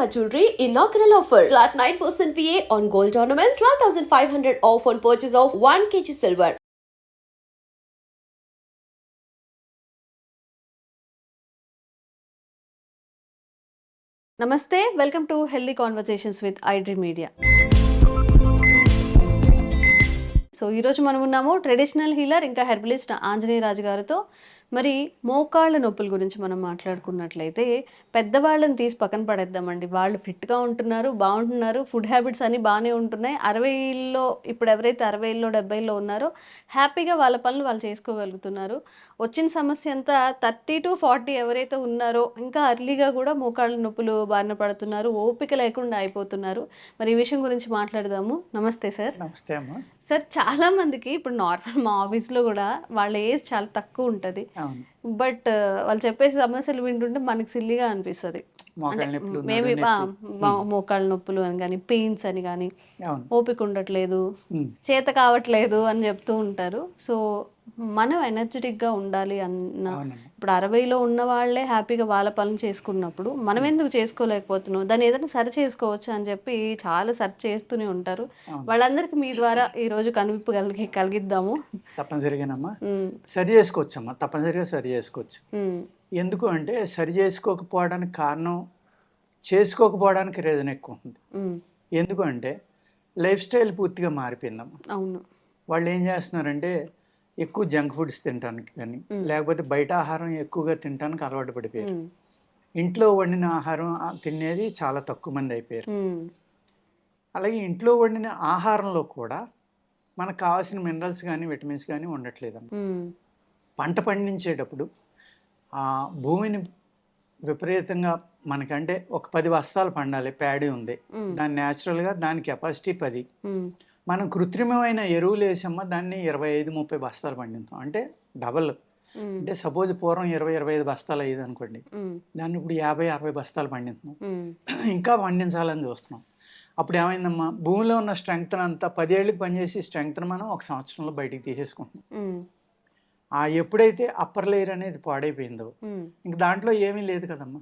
Shalimar Jewelry inaugural offer. Flat 9% VA on gold ornaments, 12,500 off on purchase of 1 kg silver. నమస్తే welcome to healthy conversations with iDream media so ఈరోజు మనం ఉన్నాము traditional healer ఇంకా herbalist Anjaneyaraju గారితో మరి మోకాళ్ళ నొప్పుల గురించి మనం మాట్లాడుకున్నట్లయితే పెద్దవాళ్ళని తీసి పక్కన పడేద్దామండి. వాళ్ళు ఫిట్గా ఉంటున్నారు బాగుంటున్నారు ఫుడ్ హ్యాబిట్స్ అన్నీ బాగానే ఉంటున్నాయి. అరవైలో ఇప్పుడు ఎవరైతే అరవైలో డెబ్బైలో ఉన్నారో హ్యాపీగా వాళ్ళ పనులు వాళ్ళు చేసుకోగలుగుతున్నారు. వచ్చిన సమస్య అంతా థర్టీ టు ఫార్టీ ఎవరైతే ఉన్నారో ఇంకా అర్లీగా కూడా మోకాళ్ళ నొప్పులు బారిన పడుతున్నారు ఓపిక లేకుండా అయిపోతున్నారు. మరి ఈ విషయం గురించి మాట్లాడదాము. నమస్తే సార్. నమస్తే అమ్మా. సార్ చాలా మందికి ఇప్పుడు నార్మల్ మా ఆఫీస్లో కూడా వాళ్ళ ఏజ్ చాలా తక్కువ ఉంటుంది. బట్ వాళ్ళు చెప్పే సమస్యలు వింటుంటే మనకి సిల్లిగా అనిపిస్తుంది. మేబీ. మోకాళ్ళ నొప్పులు అని కానీ పెయిన్స్ అని కానీ ఓపిక ఉండట్లేదు ఉమ్, చేత కావట్లేదు అని చెప్తూ ఉంటారు. సో మనం ఎనర్జెటిక్గా ఉండాలి అన్న ఇప్పుడు అరవైలో ఉన్న వాళ్ళే హ్యాపీగా వాళ్ళ పనులు చేసుకున్నప్పుడు మనం ఎందుకు చేసుకోలేకపోతున్నాం? దాన్ని ఏదైనా సరి చేసుకోవచ్చు అని చెప్పి చాలా సెర్చ్ చేస్తూనే ఉంటారు. వాళ్ళందరికీ మీ ద్వారా ఈ రోజు కనువిప్పు కలిగి కలిగిద్దాము. తప్పనిసరిగానమ్మా. సరి చేసుకోవచ్చమ్మా. తప్పనిసరిగా సరి చేసుకోవచ్చు. ఎందుకు అంటే సరి చేసుకోకపోవడానికి కారణం చేసుకోకపోవడానికి రీజన్ ఎక్కువ ఉంది ఎందుకు అంటే లైఫ్ స్టైల్ పూర్తిగా మారిపోయిందమ్మా. అవును. వాళ్ళు ఏం చేస్తున్నారంటే ఎక్కువ జంక్ ఫుడ్స్ తినడానికి కానీ. లేకపోతే బయట ఆహారం ఎక్కువగా తినడానికి అలవాటు పడిపోయారు. ఇంట్లో వండిన ఆహారం తినేది చాలా తక్కువ మంది అయిపోయారు. అలాగే ఇంట్లో వండిన ఆహారంలో కూడా మనకు కావాల్సిన మినరల్స్ కానీ విటమిన్స్ కానీ ఉండట్లేదమ్మా ఉమ్, పంట పండించేటప్పుడు ఆ భూమిని విపరీతంగా మనకంటే ఒక పది బస్తాలు పండాలి ప్యాడీ ఉంది. దాని న్యాచురల్గా దాని కెపాసిటీ పది. మనం కృత్రిమమైన ఎరువులు వేసమ్మా దాన్ని ఇరవై ఐదు ముప్పై బస్తాలు పండిస్తాం అంటే డబల్. అంటే సపోజ్ పూర్వం ఇరవై ఇరవై ఐదు బస్తాలు అయ్యేది అనుకోండి. దాన్ని ఇప్పుడు యాభై అరవై బస్తాలు పండిస్తున్నాం ఇంకా పండించాలని చూస్తున్నాం. అప్పుడు ఏమైందమ్మా భూమిలో ఉన్న స్ట్రెంగ్త్ అంతా పదేళ్ళకి పనిచేసి స్ట్రెంగ్త్ మనం ఒక సంవత్సరంలో బయటికి తీసేసుకుంటున్నాం. ఆ ఎప్పుడైతే అప్పర్ లేయర్ అనేది పాడైపోయిందో ఇంక దాంట్లో ఏమీ లేదు కదమ్మా.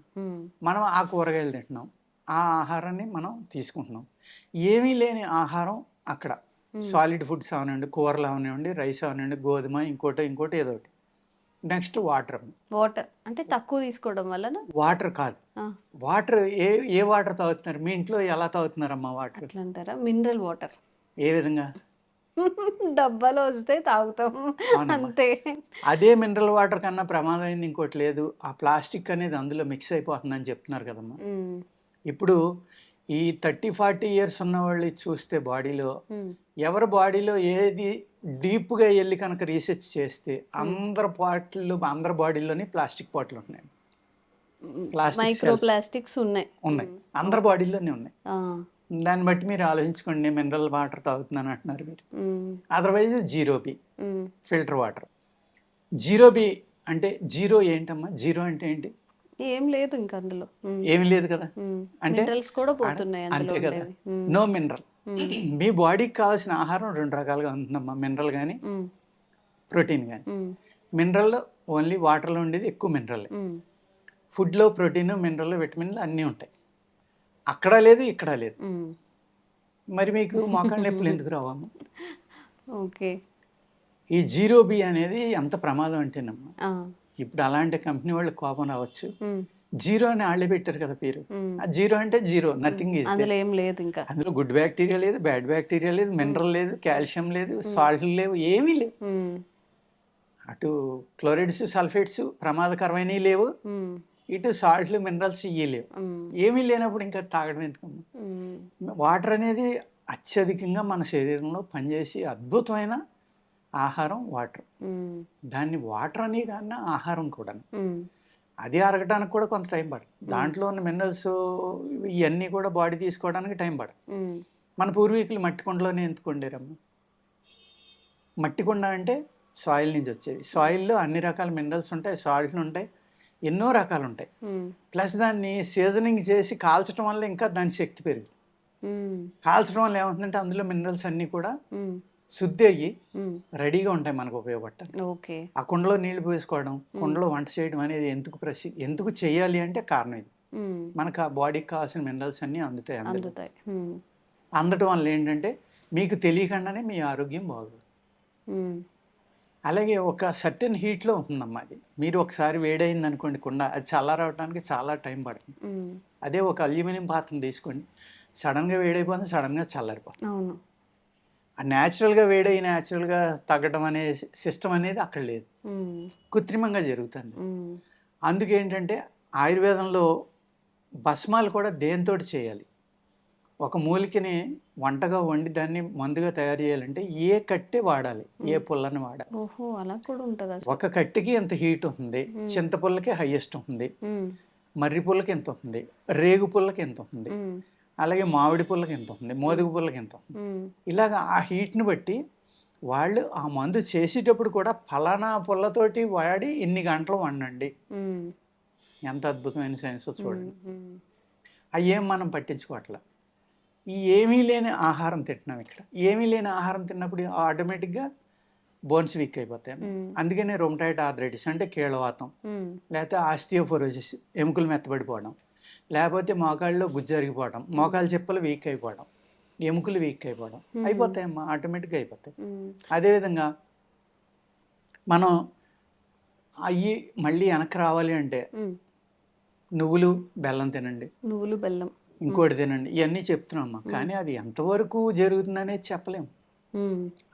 మనం ఆ కూరగాయలు తింటున్నాం. ఆ ఆహారాన్ని మనం తీసుకుంటున్నాం. ఏమీ లేని ఆహారం అక్కడ. సాలిడ్ ఫుడ్స్ అవనివ్వండి కూరలు అవనివ్వండి రైస్ అవనివ్వండి గోధుమ ఇంకోటి ఇంకోటి ఏదో ఒకటి. Next water. వాటర్. అంటే తక్కువ తీసుకోవడం వలన వాటర్ కాదు. వాటర్ ఏ ఏ వాటర్ తాగుతున్నారు? మీ ఇంట్లో ఎలా తాగుతున్నారమ్మా వాటర్? అంటారా మినరల్ వాటర్. ఏ విధంగా? డబ్బాలో వస్తే తాగుతాం. అంతే. అదే మినరల్ వాటర్ కన్నా ప్రమాదమైంది ఇంకోటి లేదు. ఆ ప్లాస్టిక్ అనేది అందులో మిక్స్ అయిపోతుందని చెప్తున్నారు కదమ్మా. ఇప్పుడు ఈ థర్టీ ఫార్టీ ఇయర్స్ ఉన్న వాళ్ళు చూస్తే బాడీలో ఎవరి బాడీలో ఏది డీప్గా వెళ్ళి కనుక రీసెర్చ్ చేస్తే అందరి పాటలు అందరి బాడీలోని ప్లాస్టిక్ పాటలు ఉన్నాయి. ప్లాస్టిక్స్ ఉన్నాయి. ఉన్నాయి. అందరి బాడీలోనే ఉన్నాయి. దాన్ని బట్టి మీరు ఆలోచించుకోండి మినరల్ వాటర్ తాగుతున్నాను అంటున్నారు మీరు. Otherwise zero B filter water. Zero B అంటే జీరో ఏంటమ్మా? జీరో అంటే ఏంటి? ఏం లేదు ఇంకా అందులో. ఏమీ లేదు కదా? అంటే కూడా పోతున్నాయి అంతే కదా? నో మినరల్ మీ బాడీకి కావాల్సిన ఆహారం రెండు రకాలుగా ఉంటుందమ్మా. మినరల్ కానీ ప్రోటీన్ కానీ మినరల్ ఓన్లీ వాటర్లో ఉండేది ఎక్కువ మినరల్ ఫుడ్లో ప్రోటీన్ మినరల్ విటమిన్లు అన్నీ ఉంటాయి. అక్కడ లేదు ఇక్కడ లేదు. మరి మీకు మోకాళ్ళ నొప్పులు ఎందుకు రావమ్మా ఓకే. ఈ జీరో బి అనేది ఎంత ప్రమాదం అంటేనమ్మా. ఇప్పుడు అలాంటి కంపెనీ వాళ్ళు కోపం రావచ్చు. జీరో అని వాళ్ళే పెట్టారు కదా పేరు. జీరో అంటే జీరో నథింగ్ ఈజ్ అందులో ఏం లేదు ఇంకా. అందులో గుడ్ బ్యాక్టీరియా లేదు బ్యాడ్ బ్యాక్టీరియా లేదు మినరల్ లేదు కాల్షియం లేదు సాల్ట్ లేవు ఏమీ లేవు. అటు క్లోరైడ్స్ సల్ఫేట్స్ ప్రమాదకరమైనవి లేవు. ఇటు సాల్ట్లు మినరల్స్ ఇవి లేవు. ఏమీ లేనప్పుడు ఇంకా తాగడం ఎందుకమ్మా? వాటర్ అనేది అత్యధికంగా మన శరీరంలో పనిచేసి అద్భుతమైన ఆహారం వాటర్. దాన్ని వాటర్ అని కన్నా ఆహారం కూడా అది అరగటానికి కూడా కొంత టైం పడుతుంది దాంట్లో ఉన్న మినరల్స్ ఇవన్నీ కూడా బాడీ తీసుకోవడానికి టైం పడుతుంది మన పూర్వీకులు మట్టి కుండలోనే ఎందుకు వండారమ్మ? మట్టి కుండ అంటే సాయిల్ నుంచి వచ్చేది. సాయిల్లో అన్ని రకాల మినరల్స్ ఉంటాయి సాల్ట్లు ఉంటాయి ఎన్నో రకాలు ఉంటాయి. ప్లస్ దాన్ని సీజనింగ్ చేసి కాల్చడం వల్ల ఇంకా దాని శక్తి పెరుగుతుంది కాల్చడం వల్ల ఏమవుతుందంటే అందులో మినరల్స్ అన్నీ కూడా శుద్ధి అయ్యి రెడీగా ఉంటాయి మనకు ఉపయోగపడటానికి. ఓకే. ఆ కుండలో నీళ్ళు పోసుకోవడం కుండలో వంట చేయడం అనేది ఎందుకు ప్రసి ఎందుకు చేయాలి అంటే కారణం ఇది. మనకు ఆ బాడీకి కావాల్సిన మినరల్స్ అన్నీ అందుతాయి. అందుతాయి. అందటం వల్ల ఏంటంటే మీకు తెలియకుండానే మీ ఆరోగ్యం బాగుంది. అలాగే ఒక సర్టెన్ హీట్లో ఉంటుందమ్మా అది. మీరు ఒకసారి వేడైంది అనుకోండి కుండ అది చల్లారవడానికి చాలా టైం పడుతుంది. అదే ఒక అల్యూమినియం పాత్రను తీసుకోండి సడన్గా వేడైపోతుంది సడన్గా చల్లారిపోతుంది. న్యాచురల్గా వేడై న్యాచురల్గా తగ్గడం అనే సిస్టమ్ అనేది అక్కడ లేదు. కృత్రిమంగా జరుగుతుంది. అందుకేంటంటే ఆయుర్వేదంలో భస్మాలు కూడా దేంతో చేయాలి? ఒక మూలికని వంటగా వండి దాన్ని మందుగా తయారు చేయాలంటే ఏ కట్టె వాడాలి? ఏ పుల్లని వాడాలి? ఓహో అలా కూడా ఉంటుందా? ఒక కట్టెకి ఎంత హీట్ ఉంటుంది Hmm. చింతపుల్లకి హైయెస్ట్ ఉంటుంది ఉమ్, మర్రి పుల్లకి ఎంత ఉంటుంది రేగు పుల్లకి ఎంత ఉంటుంది ఉమ్, అలాగే మామిడి పుల్లకి ఎంత ఉంటుంది మోదుగు పుల్లకి ఎంత ఉమ్, ఇలాగ ఆ హీట్ని బట్టి వాళ్ళు ఆ మందు చేసేటప్పుడు కూడా ఫలానా పుల్లతోటి వాడి ఇన్ని గంటలు వండండి. ఎంత అద్భుతమైన సైన్స్ చూడండి. అయ్యేం మనం పట్టించుకోవట్లే. ఈ ఏమీ లేని ఆహారం తింటున్నాం ఇక్కడ. ఏమీ లేని ఆహారం తిన్నప్పుడు ఆటోమేటిక్గా బోన్స్ వీక్ అయిపోతాయి. అందుకనే రొమటైడ్ ఆర్థరైటిస్ అంటే కీళ్ళవాతం. ఉమ్, లేకపోతే ఆస్టియోఫోరోసిస్ ఎముకలు మెత్తబడిపోవడం. లేకపోతే మోకాళ్ళలో గుజ్జు అరిగిపోవడం మోకాలు చెప్పులు వీక్ అయిపోవడం ఎముకలు వీక్ అయిపోవడం. అయిపోతాయమ్మా ఆటోమేటిక్గా అయిపోతాయి. అదేవిధంగా మనం అయ్యి మళ్ళీ వెనక్కి రావాలి అంటే నువ్వులు బెల్లం తినండి. నువ్వులు బెల్లం. ఇంకోటి తినండి. ఇవన్నీ చెప్తున్నామ్మా కానీ అది ఎంతవరకు జరుగుతుందనేది చెప్పలేము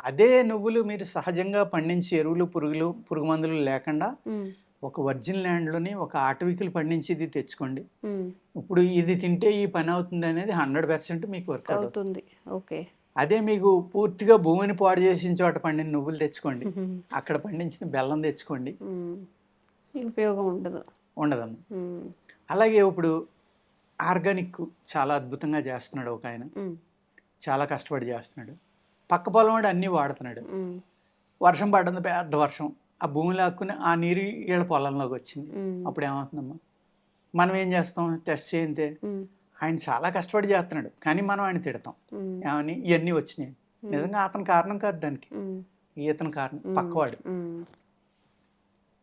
అదే నువ్వులు మీరు సహజంగా పండించి ఎరువులు పురుగులు పురుగు మందులు లేకుండా ఒక వర్జిన్ ల్యాండ్లోని ఒక ఆటవికులు పండించి ఇది తెచ్చుకోండి ఇప్పుడు ఇది తింటే ఈ పని అవుతుంది అనేది హండ్రెడ్ పర్సెంట్ మీకు వర్కౌట్ అవుతుంది. ఓకే. అదే మీకు పూర్తిగా భూమిని పాడు చేసిన చోట పండిన నువ్వులు తెచ్చుకోండి. అక్కడ పండించిన బెల్లం తెచ్చుకోండి. ఉపయోగం ఉండదు. ఉండదమ్మా. అలాగే ఇప్పుడు ఆర్గానిక్ చాలా అద్భుతంగా చేస్తున్నాడు ఒక ఆయన. చాలా కష్టపడి చేస్తున్నాడు. పక్క పొలం వాడు అన్నీ వాడుతున్నాడు. వర్షం పడ్డంది పెద్ద వర్షం. ఆ భూమి లాక్కుని ఆ నీరు వీళ్ళ పొలంలోకి వచ్చింది. అప్పుడు ఏమవుతుందమ్మా? మనం ఏం చేస్తాం? టెస్ట్ చేయితే ఆయన చాలా కష్టపడి చేస్తున్నాడు. కానీ మనం ఆయన తిడతాం. ఏమని? ఇవన్నీ వచ్చినాయి. నిజంగా అతని కారణం కాదు దానికి. ఈతని కారణం. పక్కవాడు.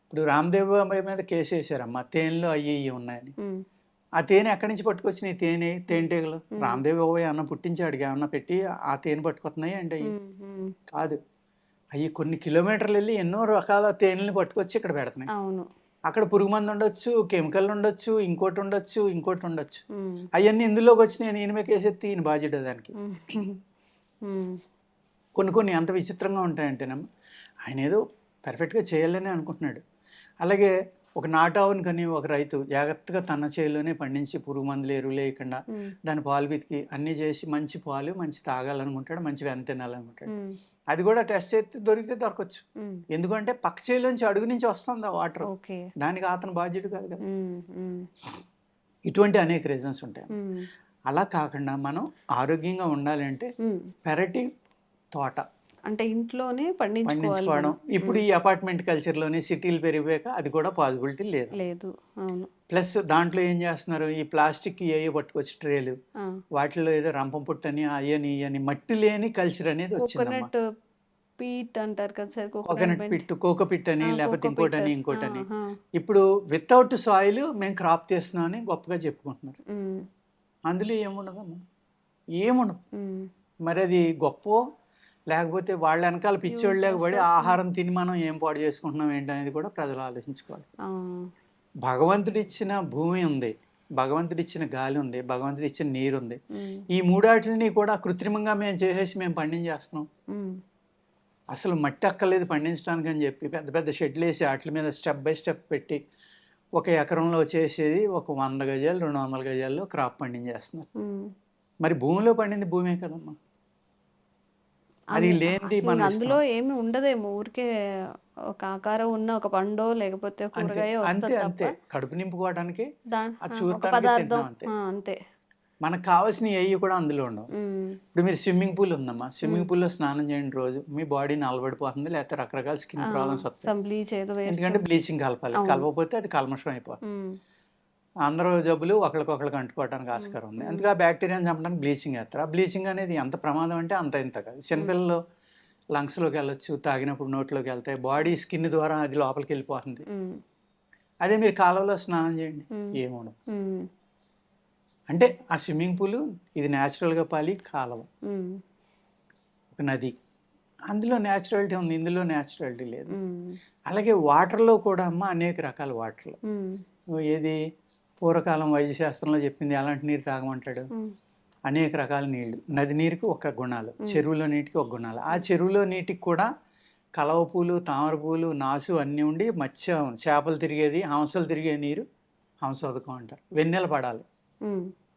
ఇప్పుడు రామ్దేవ్ బాబాయ్ మీద కేసు వేసారమ్మా తేనెలో అయ్యి ఇవి ఉన్నాయని. ఆ తేనె ఎక్కడి నుంచి పట్టుకొచ్చినాయి? తేనె తేనెటీగలు. రామ్దేవ్ బాబాయ్ అన్న పుట్టించాడు ఏమన్నా పెట్టి ఆ తేనె పట్టుకొస్తున్నాయి అంటే కాదు. అవి కొన్ని కిలోమీటర్లు వెళ్ళి ఎన్నో రకాల తేనెల్ని పట్టుకొచ్చి ఇక్కడ పెడుతున్నాయి. అవును. అక్కడ పురుగు మందు ఉండొచ్చు కెమికల్ ఉండొచ్చు ఇంకోటి ఉండొచ్చు ఇంకోటి ఉండొచ్చు అవన్నీ ఇందులోకి వచ్చి నేను కేసెత్తి ఈయన బాధ్యత దానికి. కొన్ని కొన్ని ఎంత విచిత్రంగా ఉంటాయంటేనమ్మా. ఆయన ఏదో పర్ఫెక్ట్గా చేయాలని అనుకుంటున్నాడు. అలాగే ఒక నాటావుని కానీ ఒక రైతు జాగ్రత్తగా తన చేతిలోనే పండించి పురుగు మందులు ఎరువులు వేయకుండా ఉమ్, దాని పాలు పితికి అన్నీ చేసి మంచి పాలు మంచి తాగాలనుకుంటాడు మంచి వెన్న తినాలనుకుంటాడు. అది కూడా టెస్ట్ చేస్తే దొరికితే దొరకచ్చు. ఎందుకంటే పక్క చేలోంచి అడుగు నుంచి వస్తుంది ఆ వాటర్. దానికి అతను బాధ్యత కాదు కదా. ఇటువంటి అనేక రీజన్స్ ఉంటాయి. అలా కాకుండా మనం ఆరోగ్యంగా ఉండాలి అంటే ఉమ్. పెరటి తోట అంటే ఇంట్లోనే పండించుకోవాలి పండించుకోవడం. ఇప్పుడు ఈ అపార్ట్మెంట్ కల్చర్లోని సిటీలు పెరిగిపోయాక అది కూడా పాసిబిలిటీ లేదు? లేదు. అవును. ప్లస్ దాంట్లో ఏం చేస్తున్నారు? ఈ ప్లాస్టిక్ ఏ పట్టుకొచ్చి ట్రేలు. వాటిలో ఏదో రంపం పుట్టని అయ్యని ఇయని మట్టి లేని కల్చర్ అనేది కోకోనట్ పీట్ అంటారు కదా sir? Coconut pit. Coco pit అని లేకపోతే ఇంకోటని ఇంకోటని. ఇప్పుడు వితౌట్ సాయిల్ మేము క్రాప్ చేస్తున్నామని గొప్పగా చెప్పుకుంటున్నారు. అందులో ఏముండదమ్మా? ఏముండదు. మరి అది గొప్ప? లేకపోతే వాళ్ళ వెనకాల పిచ్చోళ్ళు లేకపోతే Useless. ఆహారం తిని మనం ఏం పాడు చేసుకుంటున్నాం ఏంటనేది కూడా ప్రజలు ఆలోచించుకోవాలి. ఆ, భగవంతుడు ఇచ్చిన భూమి ఉంది భగవంతుడు ఇచ్చిన గాలి ఉంది భగవంతుడు ఇచ్చిన నీరు ఉంది. ఈ మూడాటిని కూడా కృత్రిమంగా మేము చేసేసి మేము పండించేస్తున్నాం. అసలు మట్టి అక్కర్లేదు పండించడానికి అని చెప్పి పెద్ద పెద్ద షెడ్లు వేసి వాటి మీద స్టెప్ బై స్టెప్ పెట్టి ఒక ఎకరంలో చేసేది ఒక వంద గజాలు రెండు వందల గజాల్లో క్రాప్ పండించేస్తున్నారు. మరి భూమిలో పండింది భూమే కదమ్మా. అది లేనిది మనం అందులో ఏమి ఉండదేమో. ఊరికే ఒక ఆకారం ఉన్న ఒక పండో లేకపోతే కూరగాయ అంతే అంతే. కడుపు నింపుకోవడానికి పదార్థం. అంతే. మనకు కావాల్సిన ఏవి కూడా అందులో ఉండవు. ఇప్పుడు మీరు స్విమ్మింగ్ పూల్ ఉందమ్మా. స్విమ్మింగ్ పూల్లో స్నానం చేయండి రోజు. మీ బాడీ నలబడిపోతుంది లేకపోతే రకరకాల స్కిన్ ప్రాబ్లమ్స్ వస్తాయి. ఎందుకంటే. బ్లీచింగ్ కలపాలి. కలపకపోతే అది కల్మషం అయిపోతుంది. అందరూ జబ్బులు ఒకరికొకరికి అంటుకోవడానికి ఆస్కారం ఉంది. అందుకే ఆ బ్యాక్టీరియాని చంపడానికి బ్లీచింగ్ వేస్తారు ఆ బ్లీచింగ్ అనేది ఎంత ప్రమాదం అంటే అంత ఇంత కాదు. చిన్నపిల్లలు లంగ్స్లోకి వెళ్ళొచ్చు తాగినప్పుడు నోట్లోకి వెళ్తాయి బాడీ స్కిన్ ద్వారా అది లోపలికి వెళ్ళిపోతుంది. అదే మీరు కాలువలో స్నానం చేయండి. ఏముండదు అంటే ఆ స్విమ్మింగ్ పూల్ ఇది న్యాచురల్గా పాలి కాలువ. ఒక నది. అందులో న్యాచురాలిటీ ఉంది ఇందులో న్యాచురాలిటీ లేదు. అలాగే వాటర్లో కూడా అమ్మ అనేక రకాల వాటర్లు. ఏది? పూర్వకాలం వైద్య శాస్త్రంలో చెప్పింది ఎలాంటి నీరు తాగమంటాడు? అనేక రకాల నీళ్ళు. నది నీరుకి ఒక గుణాలు. చెరువులో నీటికి ఒక గుణాలు. ఆ చెరువులో నీటికి కూడా కలవ పూలు తామర పూలు నాసు అన్నీ ఉండి మత్స్య చేపలు తిరిగేది హంసలు తిరిగే నీరు హంసోదకం అంటారు. వెన్నెల పడాలి.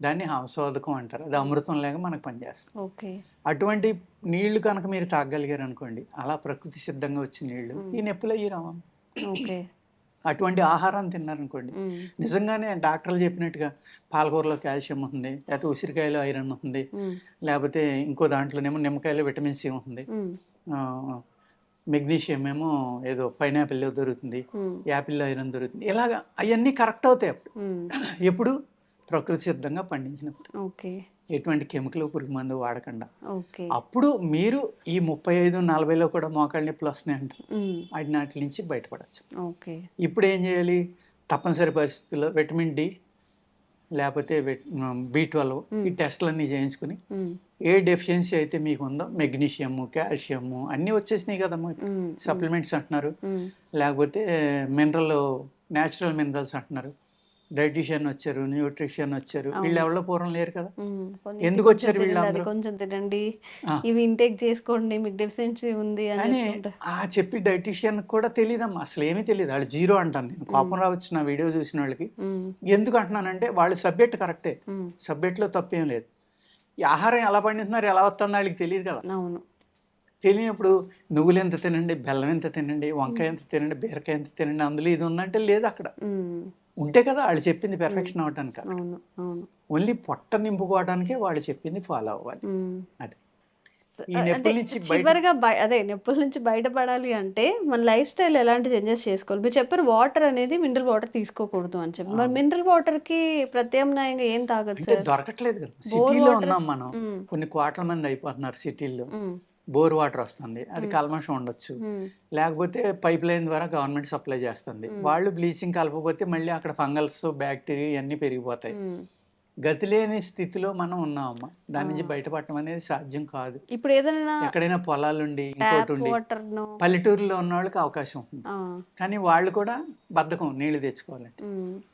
దాన్ని హంసోదకం అంటారు. అది అమృతం లేక మనకు పనిచేస్తుంది. ఓకే. అటువంటి నీళ్ళు కనుక మీరు తాగలిగారు అనుకోండి అలా ప్రకృతి సిద్ధంగా వచ్చిన నీళ్ళు. ఈ నొప్పులు అయ్యి ఓకే. అటువంటి ఆహారం తిన్నారనుకోండి. నిజంగానే డాక్టర్లు చెప్పినట్టుగా పాలకూరలో కాల్షియం ఉంటుంది లేకపోతే ఉసిరికాయలో ఐరన్ ఉమ్, లేకపోతే ఇంకో దాంట్లోనేమో నిమ్మకాయలో విటమిన్ సి ఆ, మెగ్నీషియం ఏమో ఏదో పైనాపిల్లో దొరుకుతుంది ఉమ్, యాపిల్లో ఐరన్ దొరుకుతుంది. ఇలాగ అవన్నీ కరెక్ట్ అవుతాయి అప్పుడు. ఎప్పుడు? ప్రకృతి సిద్ధంగా పండించినప్పుడు. ఓకే. ఎటువంటి కెమికల్ పురుగు మందు వాడకుండా. అప్పుడు మీరు ఈ ముప్పై ఐదు నలభైలో కూడా మోకాళ్ళ నొప్పులు వస్తున్నాయి అంటారు వాటి నాటి నుంచి బయటపడచ్చు. ఇప్పుడు ఏం చేయాలి? తప్పనిసరి పరిస్థితుల్లో విటమిన్ డి లేకపోతే బి ట్వెల్వ్ ఈ. టెస్టులన్నీ చేయించుకుని ఏ డెఫిషియన్సీ అయితే మీకు ఉందో మెగ్నీషియము కాల్షియము అన్నీ వచ్చేసినాయి కదమ్మా సప్లిమెంట్స్ అంటున్నారు. లేకపోతే మినరల్ న్యాచురల్ మినరల్స్ అంటున్నారు. డైటీషియన్ వచ్చారు న్యూట్రిషన్ వచ్చారు. వీళ్ళు ఎవరో పూర్వం లేరు కదా? ఎందుకు వచ్చారు వీళ్ళందరూ? కొంచెం తినండి. ఇవి ఇంటేక్ చేసుకోండి మీకు డెఫిషియన్సీ ఉంది అని. ఆ చెప్పి డైటీషియన్ కూడా తెలియదమ్మా అసలు ఏమీ తెలియదు వాళ్ళు జీరో అంటాను నేను. కోపం రావచ్చు నా వీడియో చూసిన వాళ్ళకి. ఎందుకు అంటున్నానంటే వాళ్ళు సబ్జెక్ట్ కరెక్టే. సబ్జెక్ట్లో తప్పేం లేదు. ఈ ఆహారం ఎలా పండిస్తున్నారు ఎలా వస్తుందో వాళ్ళకి తెలియదు కదా. అవును. తెలియనప్పుడు నువ్వులు ఎంత తినండి బెల్లం ఎంత తినండి వంకాయ ఎంత తినండి బీరకాయ ఎంత తినండి అందులో ఇది ఉందంటే లేదు అక్కడ. ఉంటే కదా వాళ్ళు చెప్పింది పెర్ఫెక్షన్ అవును ఓన్లీ పొట్ట నింపుకోవడానికే వాళ్ళు చెప్పింది ఫాలో అవ్వాలి. అది. చివరిగా అదే నొప్పుల నుంచి బయటపడాలి అంటే మన లైఫ్ స్టైల్ ఎలాంటి చేంజెస్ చేసుకోవాలి? మీరు చెప్పారు వాటర్ అనేది మినరల్ వాటర్ తీసుకోకూడదు అని చెప్పి. మరి. మినరల్ వాటర్కి ప్రత్యామ్నాయంగా ఏం తాగదు దొరకట్లేదు కదా. సిటీలో ఉన్నాం మనం. కొన్ని కోట్ల మంది అయిపోతున్నారు సిటీల్లో బోర్ వాటర్ వస్తుంది. అది. కల్మషం ఉండొచ్చు. లేకపోతే పైప్ లైన్ ద్వారా గవర్నమెంట్ సప్లై చేస్తుంది. వాళ్ళు బ్లీచింగ్ కలపకపోతే మళ్ళీ అక్కడ ఫంగల్స్ బ్యాక్టీరియా ఇవన్నీ పెరిగిపోతాయి. గతి లేని స్థితిలో మనం ఉన్నామమ్మా. దాని నుంచి. బయటపడటం అనేది సాధ్యం కాదు. ఇప్పుడు ఏదైనా ఎక్కడైనా పొలాలుండి ఇంకోటి ఉండి పల్లెటూరులో ఉన్న వాళ్ళకి అవకాశం ఉంటుంది. కానీ వాళ్ళు కూడా బద్ధకం నీళ్ళు తెచ్చుకోవాలంటే.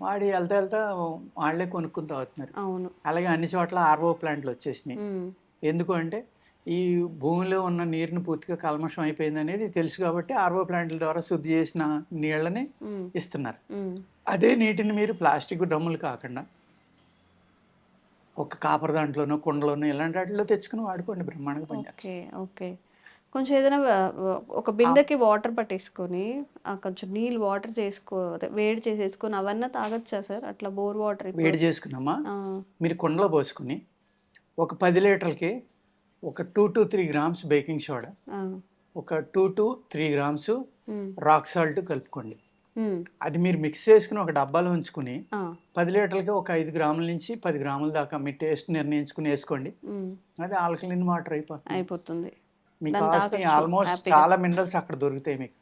వాడి వెళ్తా వెళ్తా వాళ్ళే కొనుక్కుని తాగుతున్నారు. అలాగే అన్ని చోట్ల ఆర్ఓ ప్లాంట్లు వచ్చేసినాయి. ఎందుకు అంటే ఈ భూమిలో ఉన్న నీరుని పూర్తిగా కల్మషం అయిపోయింది అనేది తెలుసు కాబట్టి ఆర్ఓ ప్లాంట్ల ద్వారా శుద్ధి చేసిన నీళ్ళని ఇస్తున్నారు. అదే నీటిని మీరు ప్లాస్టిక్ డ్రమ్ములు కాకుండా ఒక కాపర్ దాంట్లోనో కుండలోనో ఇలాంటి వాటిలో తెచ్చుకుని వాడుకోండి బ్రహ్మాండంగా పనిచేస్తారు ఓకే ఓకే. కొంచెం ఏదైనా ఒక బిందెకి వాటర్ పట్టేసుకొని కొంచెం నీళ్ళు వాటర్ చేసుకో వేడి చేసేసుకొని అవన్నీ తాగొచ్చా సార్? అట్లా బోర్ వాటర్ వేడి చేసుకున్నామా? మీరు కుండలో పోసుకుని ఒక పది లీటర్లకి ఒక two to three grams baking soda ఒక two to three grams rock salt కలుపుకోండి. అది మీరు మిక్స్ చేసుకుని ఒక డబ్బాలో ఉంచుకుని పది లీటర్లకి ఒక ఐదు గ్రాముల నుంచి పది గ్రాముల దాకా మీ టేస్ట్ నిర్ణయించుకుని వేసుకోండి. అది ఆల్కలిన్ వాటర్ అయిపోతుంది. అయిపోతుంది. మీకు ఆల్మోస్ట్. చాలా మినరల్స్ అక్కడ దొరుకుతాయి మీకు.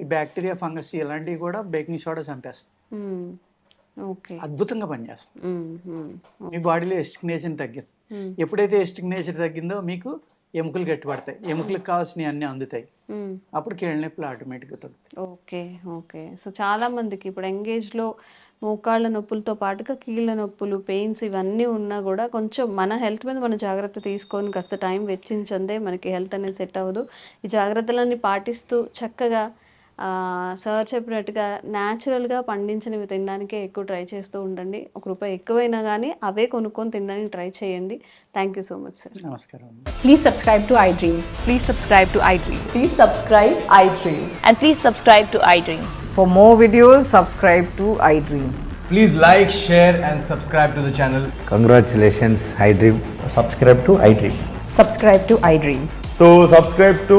ఈ బ్యాక్టీరియా ఫంగస్ ఇలాంటివి కూడా బేకింగ్ సోడా ఓకే. అద్భుతంగా పనిచేస్తుంది మీ బాడీలో ఎస్టిక్ నేచర్ తగ్గింది ఎప్పుడైతే ఎస్టిక్ నేచర్ తగ్గిందో మీకు ఎముకలు గట్టిపడతాయి. ఎముకలకు కావాల్సినవి అన్నీ అందుతాయి. అప్పుడు కీళ్ళ నొప్పులు ఆటోమేటిక్గా తగ్గుతాయి. Okay okay. సో చాలా మందికి ఇప్పుడు ఎంగేజ్లో మోకాళ్ళ నొప్పులతో పాటుగా కీళ్ళ నొప్పులు పెయిన్స్ ఇవన్నీ ఉన్నా కూడా కొంచెం మన హెల్త్ మీద మన జాగ్రత్త తీసుకొని కాస్త టైం వెచ్చించందే మనకి హెల్త్ అనేది సెట్ అవ్వదు. ఈ జాగ్రత్తలన్నీ పాటిస్తూ చక్కగా సర్చ్ చెప్పినట్టుగా న్యాచురల్గా పండించినవి తినడానికే ఎక్కువ ట్రై చేస్తూ ఉండండి. ఒక రూపాయి ఎక్కువైనా కానీ అవే కొనుక్కొని తినడానికి ట్రై చేయండి. Thank you so much sir నమస్కారం please subscribe to iDream for more videos subscribe to iDream please like share and subscribe to the channel congratulations iDream subscribe to iDream subscribe to iDream so subscribe to